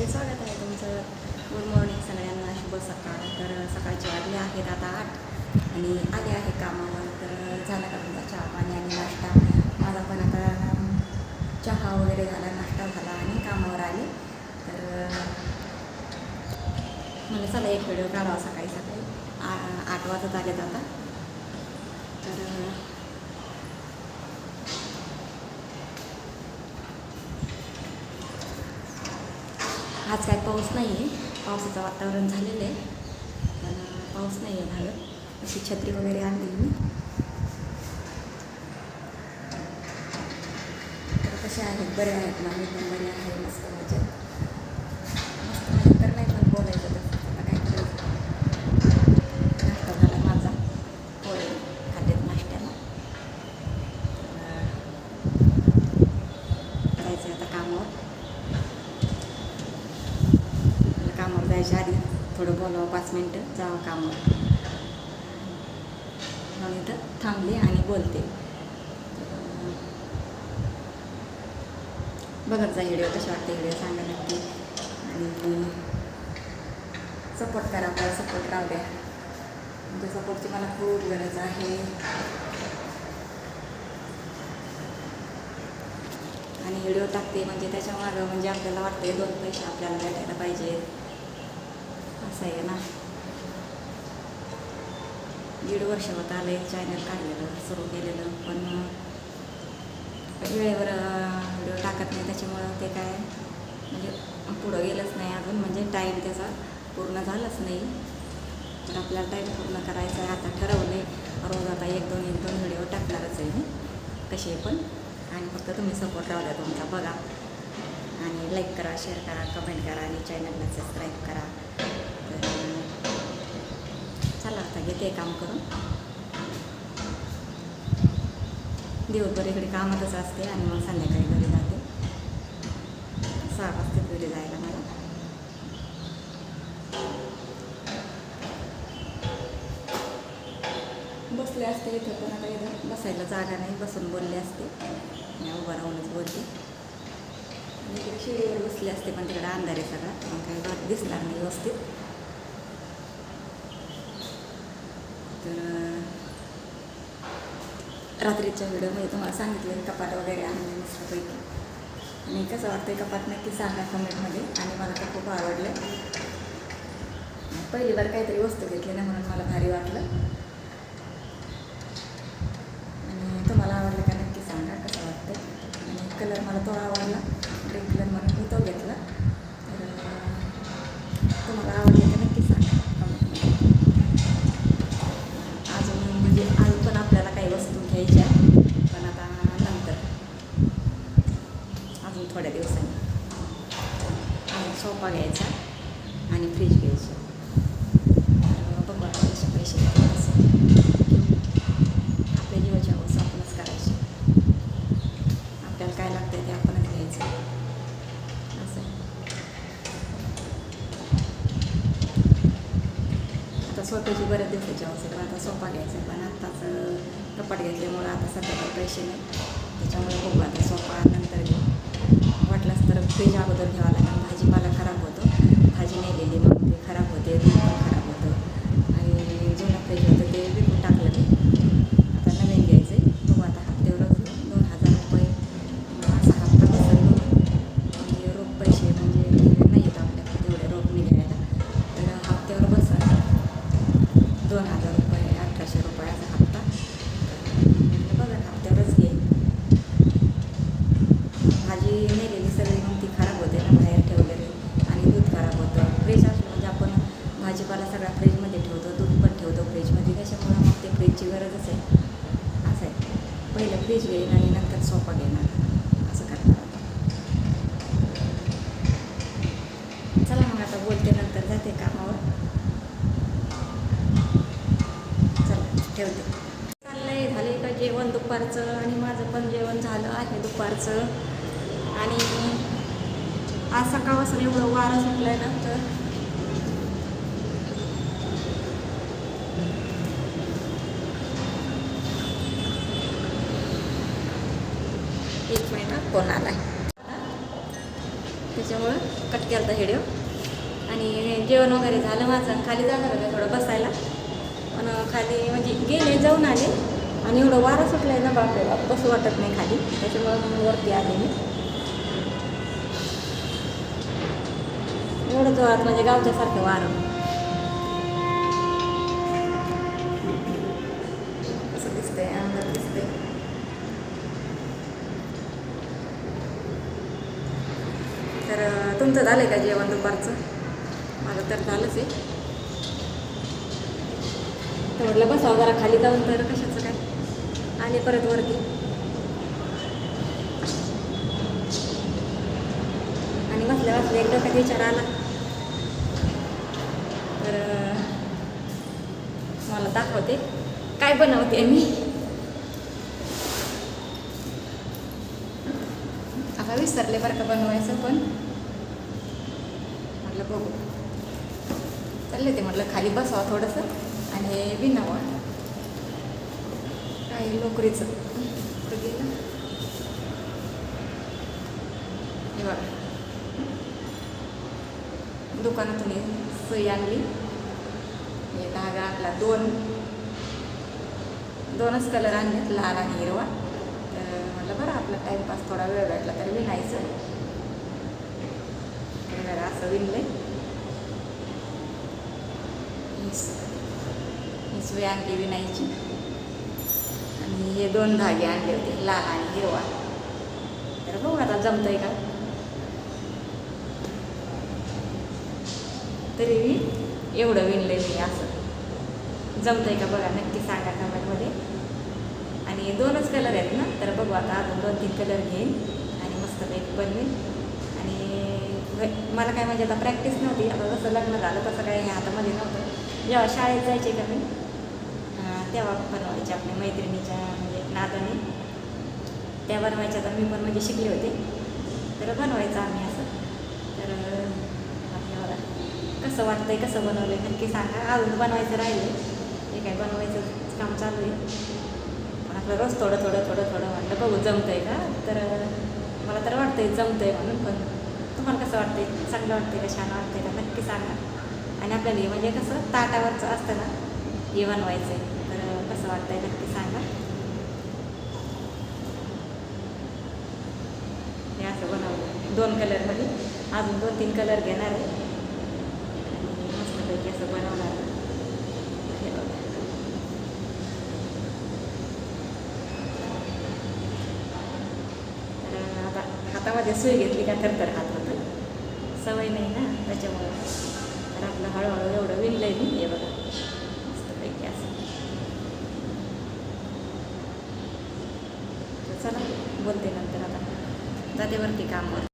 व्हिडिओमध्ये स्वागत आहे तुमचं. गुड मॉर्निंग सगळ्यांना. शुभ सकाळ. तर सकाळचे वाजले आहेत आता आठ आणि आले आहे कामावर. तर झाला का तुमचा चहा? पाणी आणि नाश्ता? माझा पण आता चहा वगैरे झाला नाश्ता झाला आणि कामावर आले. तर मला चला एक व्हिडिओ काढावा सकाळी सकाळी. आ- आठ वाजत आलेत आता. तर आज काय पाऊस नाही आहे. पावसाचं वातावरण झालेलं आहे. पण पाऊस नाही आहे बाहेर अशी छत्री वगैरे आणली मी. तर कसे आहेत? बरे आहेत ना? मी पण बरे आहे मस्त मजा मस्त मजेत तर नाही पण बोलायचं तर आता काय करायचं नाश्ता झाला माझा पोळे खाल्लेत नाश्त्याला तर जायचं आता कामावर मला कामावर जायच्या आधी थोडं बोलावं पाच मिनटं जावं कामावर. मग इथं थांबले आणि बोलते. बघत जा व्हिडिओ कसे वाटते व्हिडिओ सांगा नक्की. आणि सपोर्ट करा आपल्याला सपोर्ट राहू द्या. तुमच्या सपोर्टची मला खूप गरज आहे. आणि व्हिडिओ टाकते म्हणजे त्याच्या मागं म्हणजे आपल्याला वाटते दोन पैसे आपल्याला भेटायला पाहिजे आहे ना दीड वर्ष होत आले चॅनल काढलेलं सुरू केलेलं पण वेळेवर व्हिडिओ टाकत नाही त्याच्यामुळं ते काय म्हणजे पुढं गेलंच नाही अजून म्हणजे टाईम त्याचा पूर्ण झालाच नाही. तर आपल्याला टाईम पूर्ण करायचा आहे आता ठरवलं आहे रोज आता एक दोन एक दोन व्हिडिओ टाकणारच आहे मी. कसे पण. आणि फक्त तुम्ही सपोर्ट राहू तुमचा बघा. आणि लाईक करा शेअर करा कमेंट करा आणि चॅनलला सबस्क्राईब करा तर चला आता घेते काम करून. दिवसभर इकडे कामातच असते आणि मग संध्याकाळी घरी जाते. सहा वाजता घरी जायला मला. बसले असते इथं पण आता इथं. बसायला जागा नाही बसून बोलले असते. मी उभं राहूनच बोलते. आणि शिडीवर बसले असते पण तिकडे अंधार आहे सगळा. मग काही दिसणार नाही व्यवस्थित. तर रात्रीच्या व्हिडिओमध्ये तुम्हाला सांगितलं कपाट वगैरे आणले मस्तपैकी. आणि कसं वाटतं कपाट नक्की सांगा कमेंटमध्ये आणि मला तर खूप आवडलं. पहिली बार काहीतरी वस्तू घेतली ना म्हणून मला भारी वाटलं. आणि तुम्हाला आवडलं का नक्की सांगा कसं वाटतं आणि कलर मला तो आवडला अजून सोफा घ्यायचा आणि फ्रीज घ्यायची तर बघू आता कसे पैसे आपल्या जीवाची अवस्था आपणच करायची. आपल्याला काय लागतं ते आपणच घ्यायचं. असं. आता स्वतःची बऱ्याच दिवसाची अवस्था आहे. पण आता सोपा घ्यायचा पण आत्ताच कपाट घेतल्यामुळं आता सध्या पैसे नाही. त्याच्यामुळे बघू आता सोफा नंतर घेऊ. वाटलाच तर फ्रीज अगोदर घ्यावा लागेल. भाजीपाला खराब होतो. भाजी नेलेली मग ते खराब होते दूध पण खराब होतं. आणि जुनं पाहिजे होतं ते विकून टाकलं मी आता नवीन घ्यायचं आहे बघू आता हप्त्यावरच घेऊ दोन हजार रुपये असा हप्ता बसेल म्हणजे रोख पैसे म्हणजे नाही येत आपल्याकडे तेवढे रोख निघायला तर हप्त्यावर बसेल दोन हजार रुपये अठराशे रुपयाचा हप्ता म्हटलं बघा ना, हप्त्यावरच घे भाजी नेलेली सगळी मग ती खराब होते ना बाहेर ठेवलेली आणि दूध खराब होतं फ्रीज असलं म्हणजे आपण भाजीपाला सगळा फ्रीजमध्ये ठेवतो दूध पण ठेवतो फ्रीजमध्ये त्याच्यामुळं मग ते फ्रीजची गरजच आहे असं आहे. पहिलं फ्रीज घेईन आणि नंतर सोफा घेणार. असं करणार चला मग आता बोलते नंतर जाते कामावर. चला ठेवते. चाललंय झाले का जेवण दुपारचं? आणि माझं पण जेवण झालं आहे दुपारचं. आणि आज सकाळपासून एवढं वारं सुटलंय ना तर एक मिनिट फोन आलाय? त्याच्यामुळं कट केला होता आणि जेवण वगैरे झालं माझं खाली जाणार होतं थोडं बसायला. पण खाली म्हणजे गेले जाऊन आले. आणि एवढं वारं सुटलं आहे ना बापरे बसू वाटत नाही खाली. त्याच्यामुळं मग वरती आले मी. एवढं जोरात म्हणजे गावच्यासारखं वारं कसं दिसतंय अंधार दिसतंय तर तुमचं तुमचं आहे का जेवण दुपारचं? मला तर झालंच आहे. तर म्हटलं बसावं जरा खाली जाऊन तर कशाचं काय? आले परत वरती. आणि बसल्या बसल्या एकदा कधी विचार आला. तर मला दाखवते. काय बनवते मी? आता विसरले बरं का बनवायचं पण. म्हटलं बघू. चालले ते म्हटलं खाली बसावं थोडंसं आणि हे विणावं काय लोकरीचं? हे बघा. दुकानातून सई आणली. हे धागा आणला दोन. दोनच कलर आणलेत लाल आणि हिरवा. आपला टाईमपास थोडा वेळ भेटला तर विणायचं जरा असं विणलंय ही सुई आणली विणायची आणि हे दोन धागे आणले होते लाल आणि हिरवा तर बघू आता जमतंय का तरी मी एवढं विणलंय मी असं जमतंय का बघा नक्की सांगा कमेंटमध्ये आणि दोनच कलर आहेत ना तर बघू आता अजून दोन तीन कलर घेईन आणि मस्त मस्तपैकी बनवेन. आणि मला काय म्हणजे आता प्रॅक्टिस नव्हती आता जसं लग्न झालं तसं काही हे हातामध्ये नव्हतं. जेव्हा शाळेत जायचे का मी तेव्हा बनवायचे आपल्या मैत्रिणीच्या म्हणजे नादाने. त्या बनवायच्या तर मी पण म्हणजे शिकले होते. तर बनवायचं आम्ही असं. तर बघा कसं वाटतंय कसं बनवलं नक्की सांगा. अजून बनवायचं राहिलं हे काय बनवायचं काम चालू आहे. रोज थोडं थोडं थोडं थोडं म्हटलं बघू जमतंय का? तर मला तर वाटतंय जमतंय म्हणून पण तुम्हाला कसं वाटतंय? चांगलं वाटतंय का? छान वाटतंय का? नक्की सांगा. आणि आपल्याला म्हणजे कसं ताटावरचं असतं ना? जेवण बनवायचं आहे तर कसं वाटतंय? नक्की सांगा. हे असं बनवलं. दोन कलरमध्ये अजून दोन तीन कलर घेणार आहे. आणि मस्तपैकी असं बनवणार आहे. हे बघा. तर आता हातामध्ये सुई घेतली का तर तर हात होतं सवय नाही ना त्याच्यामुळं. तर आपलं हळूहळू एवढं विणलंय मी हे बघा. मस्तपैकी असं. चला बोलते नंतर आता. जाते वरती कामावर.